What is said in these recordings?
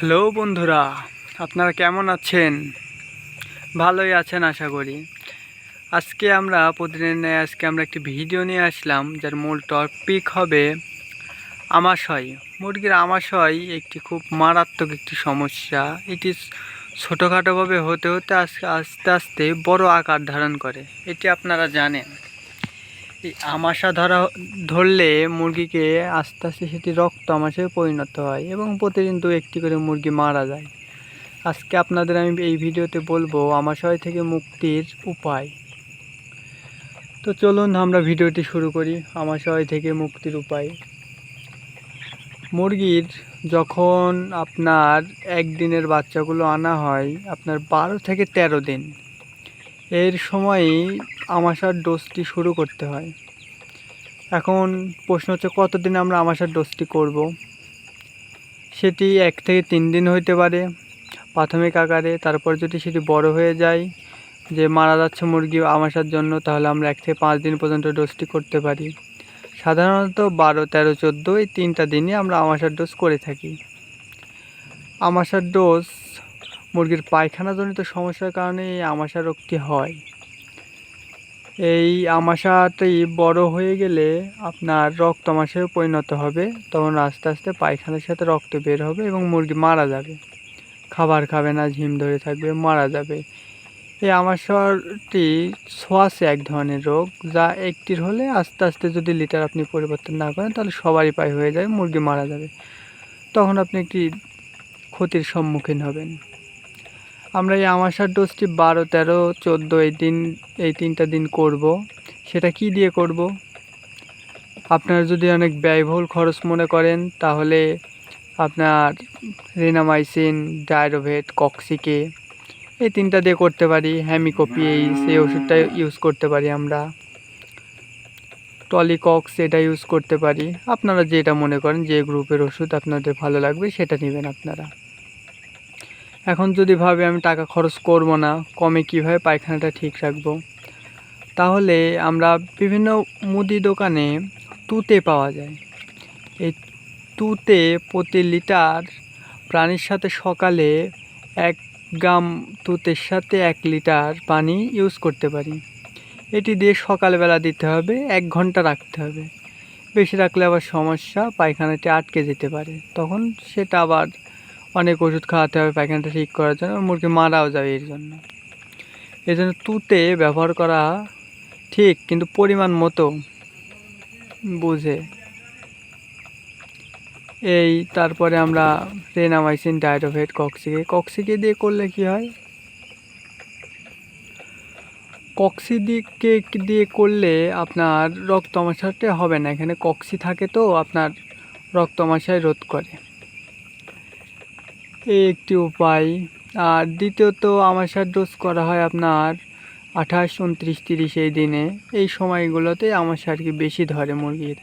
Hello বন্ধুরা, আপনারা কেমন আছেন? ভালোই আছেন আশা করি। আজকে আমরা প্রতিদিন আজকে আমরা একটি ভিডিও নিয়ে আসলাম, যার মূল টপিক হবে আমাশয়। মুরগির আমাশয় একটি খুব মারাত্মক একটি সমস্যা। এটি ছোটোখাটোভাবে হতে হতে আজকে আস্তে আস্তে বড় আকার ধারণ করে। এটি আপনারা জানেন। আমাশা ধরা, ধরলে মুরগিকে আস্তে আস্তে সেটি রক্ত আমাশায় পরিণত হয় এবং প্রতিদিন দু একটি করে মুরগি মারা যায়। আজকে আপনাদের আমি এই ভিডিওতে বলব আমাশয় থেকে মুক্তির উপায়। তো চলুন আমরা ভিডিওটি শুরু করি, আমাশয় থেকে মুক্তির উপায়। মুরগির যখন আপনার একদিনের বাচ্চাগুলো আনা হয়, আপনার বারো থেকে তেরো দিন এর সময়ই আমাশার ডোজটি শুরু করতে হয়। এখন প্রশ্ন হচ্ছে, কতদিন আমরা আমাশার ডোজটি করব? সেটি এক থেকে তিন দিন হইতে পারে প্রাথমিক আকারে। তারপর যদি সেটি বড় হয়ে যায়, যে মারা যাচ্ছে মুরগি আমাশার জন্য, তাহলে আমরা এক থেকে পাঁচ দিন পর্যন্ত ডোজটি করতে পারি। সাধারণত বারো, তেরো, চোদ্দ এই তিনটা দিনই আমরা আমাশার ডোজ করে থাকি। আমাশার ডোজ মুরগির পায়খানাজনিত সমস্যার কারণে এই আমাশা রোগটি হয়। এই আমাশাটি বড় হয়ে গেলে আমাশায় পরিণত হবে। তখন আস্তে আস্তে পায়খানার সাথে রক্ত বের হবে এবং মুরগি মারা যাবে। খাবার খাবে না, ঝিম ধরে থাকবে, মারা যাবে। এই আমাশাটি ছোঁয়াশে এক ধরনের রোগ, যা একটির হলে আস্তে আস্তে যদি লিটার আপনি পরিবর্তন না করেন, তাহলে সবারই পায়ে হয়ে যাবে, মুরগি মারা যাবে। তখন আপনি একটি ক্ষতির সম্মুখীন হবেন। আমরা এই আমাশার ডোজটি বারো, তেরো, চোদ্দ এই দিন, এই তিনটা দিন করব। সেটা কি দিয়ে করব? আপনার যদি অনেক ব্যয়বহুল খরচ মনে করেন, তাহলে আপনার রিনামাইসিন, ডায়রোভেট, কক্সিকে এই তিনটা দিয়ে করতে পারি। হ্যামিকপি, এই ওষুধটা ইউজ করতে পারি আমরা। টলিকক্স, এটা ইউজ করতে পারি। আপনারা যেটা মনে করেন, যে গ্রুপের ওষুধ আপনাদের ভালো লাগবে, সেটা নেবেন আপনারা। এখন যদি ভাবে আমি টাকা খরচ করব না, কমে কীভাবে পায়খানাটা ঠিক রাখব? তাহলে আমরা বিভিন্ন মুদি দোকানে তুতে পাওয়া যায়। এই তুতে প্রতি লিটার প্রাণীর সাথে সকালে এক গ্রাম তুতের সাথে এক লিটার পানি ইউজ করতে পারি। এটি দিয়ে সকালবেলা দিতে হবে, এক ঘণ্টা রাখতে হবে। বেশি রাখলে আবার সমস্যা পায়খানাটি আটকে যেতে পারে। তখন সেটা আবার অনেক ওষুধ খাওয়াতে হবে পায়খানাটা ঠিক করার জন্য মুরগি মারাও যাবে এর জন্য। এই জন্য তুতে ব্যবহার করা ঠিক, কিন্তু পরিমাণ মতো বুঝে। এই, তারপরে আমরা রেনামাইসিন ডায়রোভেট কক্সিকে কক্সিকে দিয়ে করলে কি হয়? কক্সি দিকে দিয়ে করলে আপনার রক্ত আমাশাটা হবে না, এখানে কক্সি থাকে তো, আপনার রক্ত আমাশায় রোধ করে। এই একটি উপায়। আর দ্বিতীয়ত আমাশার ডোজ করা হয় আপনার আঠাশ, উনত্রিশ, তিরিশ এই দিনে। এই সময়গুলোতে আমাশা আর কি বেশি ধরে মুরগির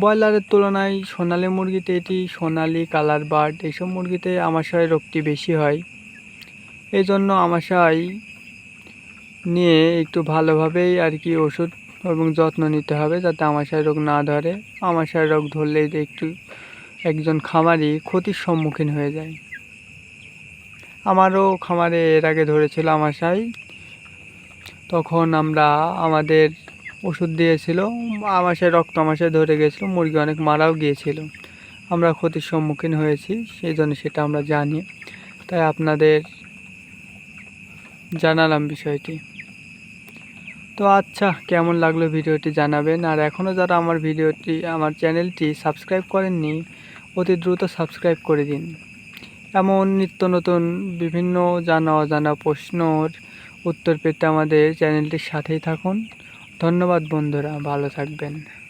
ব্রয়লারের তুলনায় সোনালি মুরগিতে এটি, সোনালি, কালার বার্ড এইসব মুরগিতে আমাশয় রোগটি বেশি হয়। এই জন্য আমাশায় নিয়ে একটু ভালোভাবেই আর কি ওষুধ এবং যত্ন নিতে হবে যাতে আমাশায় রোগ না ধরে। আমাশায় রোগ ধরলে একটু একজন খামারি ক্ষতির সম্মুখীন হয়ে যায়। আমারও খামারে এর আগে ধরেছিল আমাশাই তখন আমরা আমাদের ওষুধ দিয়েছিল, আমাশায় রক্ত আমাশায় ধরে গেছিল, মুরগি অনেক মারাও গিয়েছিল। আমরা ক্ষতির সম্মুখীন হয়েছি, সেই জন্য সেটা আমরা জানি। তাই আপনাদের জানালাম বিষয়টি। তো আচ্ছা কেমন লাগল ভিডিওটি জানাবেন। আর এখনও যারা আমার ভিডিওটি, আমার চ্যানেলটি সাবস্ক্রাইব করেননি, অতি দ্রুত সাবস্ক্রাইব করে দিন। এমন নিত্য নতুন বিভিন্ন জানা অজানা প্রশ্নর উত্তর পেতে আমাদের চ্যানেলটির সাথেই থাকুন। ধন্যবাদ বন্ধুরা, ভালো থাকবেন।